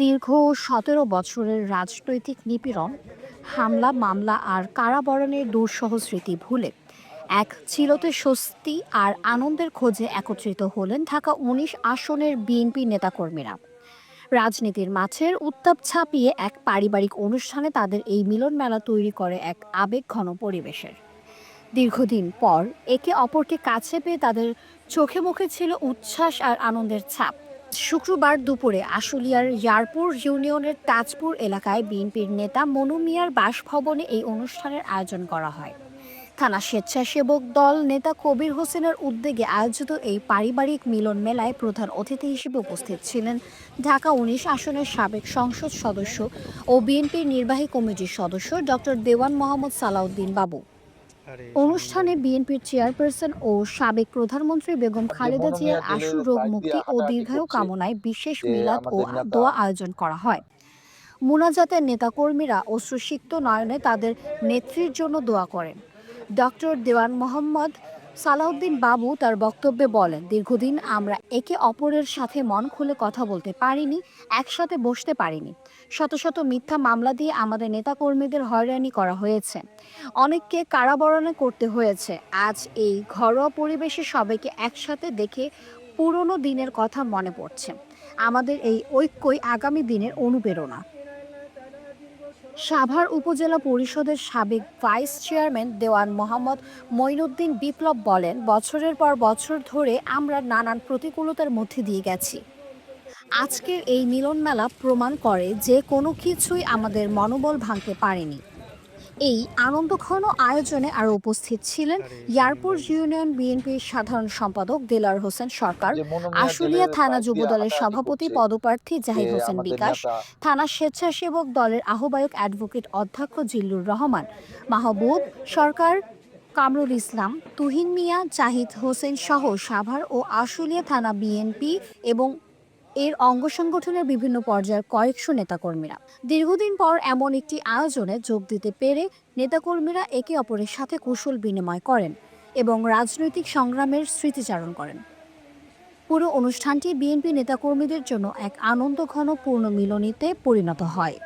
দীর্ঘ সতেরো বছরের রাজনৈতিক নিপীড়ন, হামলা, মামলা আর কারাবরণের দুঃসহ স্মৃতি ভুলে। এক চিরতে স্বস্তি আর আনন্দের খোঁজে একত্রিত হলেন ঢাকা উনিশ আসনের বিএনপি নেতাকর্মীরা। রাজনীতির মাছের উত্তাপ ছাপিয়ে এক পারিবারিক অনুষ্ঠানে তাদের এই মিলন মেলা তৈরি করে এক আবেগঘন পরিবেশের। দীর্ঘদিন পর একে অপরকে কাছে পেয়ে তাদের চোখে মুখে ছিল উচ্ছ্বাস আর আনন্দের ছাপ। শুক্রবার দুপুরে আশুলিয়ার ইয়ারপুর ইউনিয়নের তাজপুর এলাকায় বিএনপির নেতা মনু মিয়ার বাসভবনে এই অনুষ্ঠানের আয়োজন করা হয়। থানা স্বেচ্ছাসেবক দল নেতা কবির হোসেনের উদ্যোগে আয়োজিত এই পারিবারিক মিলন মেলায় প্রধান অতিথি হিসেবে উপস্থিত ছিলেন ঢাকা উনিশ আসনের সাবেক সংসদ সদস্য ও বিএনপির নির্বাহী কমিটির সদস্য ডক্টর দেওয়ান মোহাম্মদ সালাউদ্দিন বাবু। অনুষ্ঠানে বিএনপির চেয়ারপারসন ও সাবেক প্রধানমন্ত্রী বেগম খালেদা জিয়ার আশু রোগ মুক্তি ও দীর্ঘায়ু কামনায় বিশেষ মিলাদ ও দোয়া আয়োজন করা হয়। মুনাজাতের নেতাকর্মীরা অশ্রুসিক্ত নয়নে তাদের নেত্রীর জন্য দোয়া করেন। ডক্টর দেওয়ান মোহাম্মদ সালাউদ্দিন বাবু তার বক্তব্যে বলেন, দীর্ঘদিন আমরা একে অপরের সাথে মন খুলে কথা বলতে পারিনি, একসাথে বসতে পারিনি। শত শত মিথ্যা মামলা দিয়ে আমাদের নেতাকর্মীদের হয়রানি করা হয়েছে। অনেককে কারাবরণে করতে হয়েছে। আজ এই ঘরোয়া পরিবেশে সবাইকে একসাথে দেখে পুরনো দিনের কথা মনে পড়ছে। আমাদের এই ঐক্যই আগামী দিনের অনুপ্রেরণা। সাভার উপজেলা পরিষদের সাবেক ভাইস চেয়ারম্যান দেওয়ান মোহাম্মদ মঈনুদ্দিন বিপ্লব বলেন, বছরের পর বছর ধরে আমরা নানান প্রতিকূলতার মধ্যে দিয়ে গেছি। আজকের এই মিলনমেলা প্রমাণ করে যে কোনো কিছুই আমাদের মনোবল ভাঙতে পারেনি। এই আনন্দঘন আয়োজনে আরও উপস্থিত ছিলেন ইয়ারপুর ইউনিয়ন বিএনপির সাধারণ সম্পাদক দেলার হোসেন সরকার আশুলিয়া থানা যুবদলের সভাপতি পদপ্রার্থী জাহিদ হোসেন বিকাশ থানা স্বেচ্ছাসেবক দলের আহ্বায়ক অ্যাডভোকেট অধ্যক্ষ জিল্লুর রহমান মাহবুব সরকার কামরুল ইসলাম তুহিন মিয়া জাহিদ হোসেন সহ সাভার ও আশুলিয়া থানা বিএনপি এবং এর অঙ্গ সংগঠনের বিভিন্ন পর্যায়ের কয়েকশো নেতাকর্মীরা। দীর্ঘদিন পর এমন একটি আয়োজনে যোগ দিতে পেরে নেতাকর্মীরা একে অপরের সাথে কুশল বিনিময় করেন এবং রাজনৈতিক সংগ্রামের স্মৃতিচারণ করেন। পুরো অনুষ্ঠানটি বিএনপি নেতাকর্মীদের জন্য এক আনন্দঘন পূর্ণ মিলনীতে পরিণত হয়।